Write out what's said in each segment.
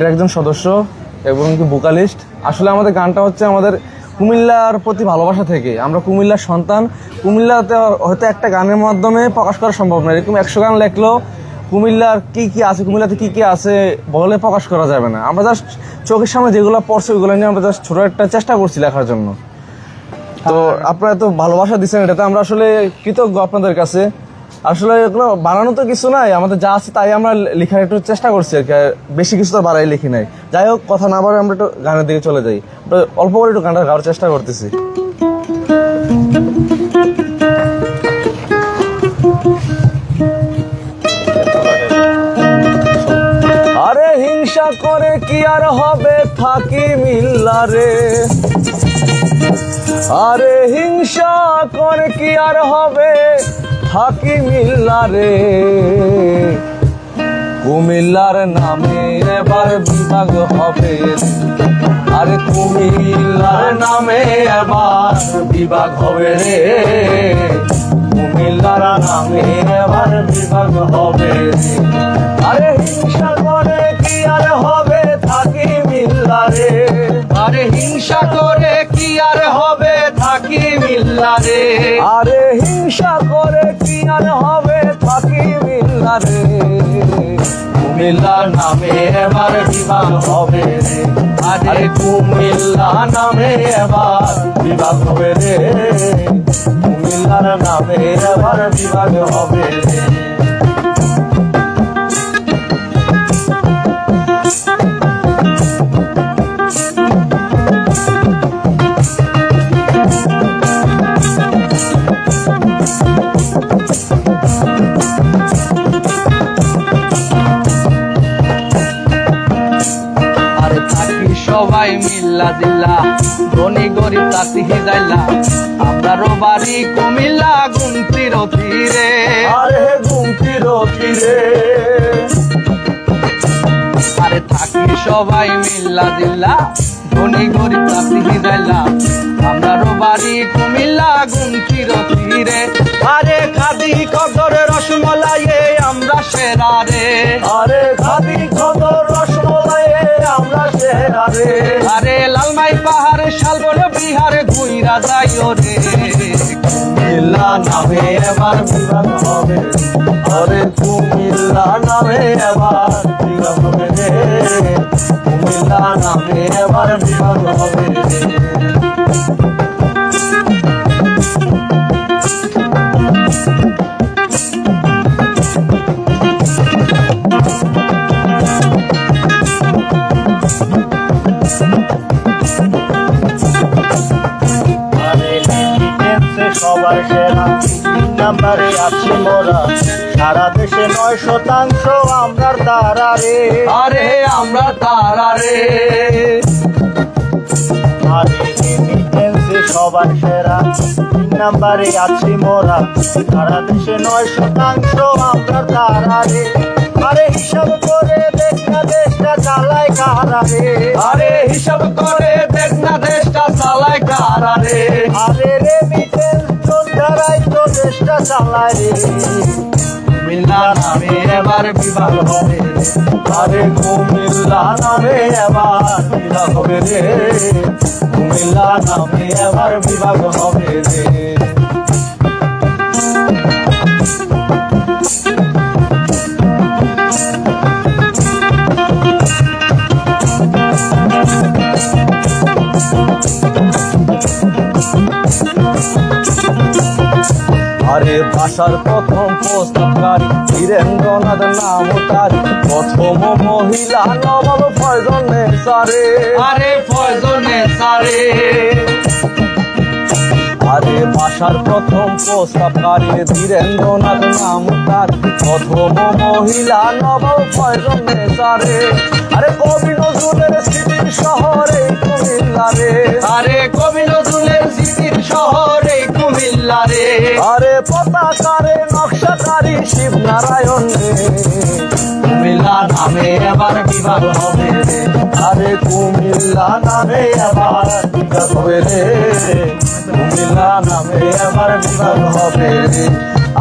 এটার একজন সদস্য এবং কি ভোকালিস্ট আসলে আমাদের গানটা হচ্ছে আমাদের কুমিল্লার প্রতি ভালোবাসা থেকে। আমরা কুমিল্লার সন্তান। কুমিল্লাতে হয়তো একটা গানের মাধ্যমে প্রকাশ করা সম্ভব না। এরকম একশো গান লেখলেও কুমিল্লার কি কি আছে কুমিল্লাতে কি কি আছে বলে প্রকাশ করা যাবে না। আমরা জাস্ট চোখের সামনে যেগুলো পড়ছে ওইগুলো নিয়ে আমরা জাস্ট ছোটো একটা চেষ্টা করছি লেখার জন্য। তো আপনারা তো ভালোবাসা দিচ্ছেন এটাতে আমরা আসলে কৃতজ্ঞ আপনাদের কাছে। আসলে এগুলো বানানো তো কিছু নাই, আমাদের যা আছে তাই আমরা লেখার একটু চেষ্টা করছি আর কি বেশি কিছু তো বাড়াই লিখি নাই। যাই হোক, কথা না বাড়ে আমরা একটু গানের দিকে চলে যাই। অল্প করে একটু গানটা গাওয়ার চেষ্টা করতেছি। আরে হিংসা করে কি আর হবে থাকি মিল্লারে আরে হিংসা করে কি আর হবে থাকি মিল্লারে কুমিল্লার নামে এবার বিভাগ হবে। আরে কুমিল্লার নামে এবার বিভাগ হবে রে। কুমিল্লার নামে এবার বিভাগ হবে আরে হিংসা করে কি আর হবে থাকি মিল্লারে? আরে হিংসা করে কি আর হবে থাকি মিল্লারে আরে হিংসা করে কি আর হবে থাকি মিল্লারে কুমিল্লার নামে এবার বিবাহ হবে রে। আরে কুমিল্লা নামে এবার বিভাগ হবে রে। কুমিল্লার নামে এবার বিবাহ হবে রে। থাকি সবাই মিল্লা দিল্লা ধনী গরিব তাতি যাইলা আমরারও বাড়ি কুমিল্লা গুমতির তীরে আরে গুমতি রতিরে আরে থাকি সবাই মিল্লা দিল্লা ধনী গরিব তাতি যাইলা আমরারও বাড়ি কুমিল্লা গুমতির তীরে আরে খাদি কদর রসমলাইয়ে আমরা সেরা রে। আরে খাদি সেরা রে আরে লালমাই পাহাড়ে শালবন বিহারে ঘুইরা যাইও রে। কুমিল্লা নামে এবার বিভাগ হবে। আরে কুমিল্লা নামে এবার বিভাগ হবে রে। কুমিল্লা নামে এবার বিভাগ হবে। নাম্বারে আছি মোরা। সারা দেশে নয় শতাংশ আমরার দ্বারা রে। আরে আমরা তারা রে। সবার সেরা। তিন নাম্বারে আছি মোরা। সারা দেশে নয় শতাংশ আমরার দ্বারা রে। আরে হিসাব করে দেখ না দেশটা চালায় কারা রে। আরে হিসাব করে দেখ না দেশটা চালায় কারা রে। আরে রে মিটেল যোদ্ধারাই দেশটা চালায় মিল্লা নামে এবার বিবাহ হবে। আরে কুমিল্লা নামে এবার বিবাহ হবে রে। কুমিল্লা নামে এবার বিবাহ হবে রে। ভাষার প্রথম প্রস্তাবকারী বীরেন্দ্রনাথ নাম তার। প্রথম মহিলা নবাব ফয়জনে সারে আরে ফয়জনে সারে আরে ভাষার প্রথম প্রস্তাবকারী ধীরেন্দ্রনাথ নাম তার। প্রথম মহিলা নবাব ফয়জনে সারে আরে কবি নজরুলের স্মৃতির শহরে কুমিল্লা রে আরে রে। আরে পতাকারে নকশাকারী শিব নারায়ণ রে। কুমিল্লা নামে এবার বিভাগ হবে রে। আরে কুমিল্লা নামে আবার বিভাগ হবে রে। কুমিল্লা নামে আবার বিভাগ হবে রে।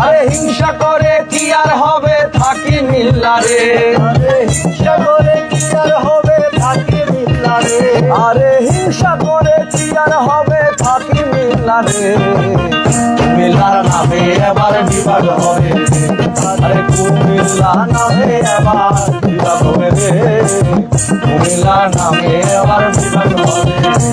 আরে হিংসা করে কি আর হবে? থাকি মিল্লা রে। আরে হিংসা করে কি আর হবে? রে। আরে হিংসা করে কি আর হবে? থাকি মিল্লা রে। কুমিল্লার নামে এবার বিভাগ হবে আরে কুমিল্লা নামে এবার বিভাগ হবে রে কুমিল্লার নামে এবার বিভাগ হবে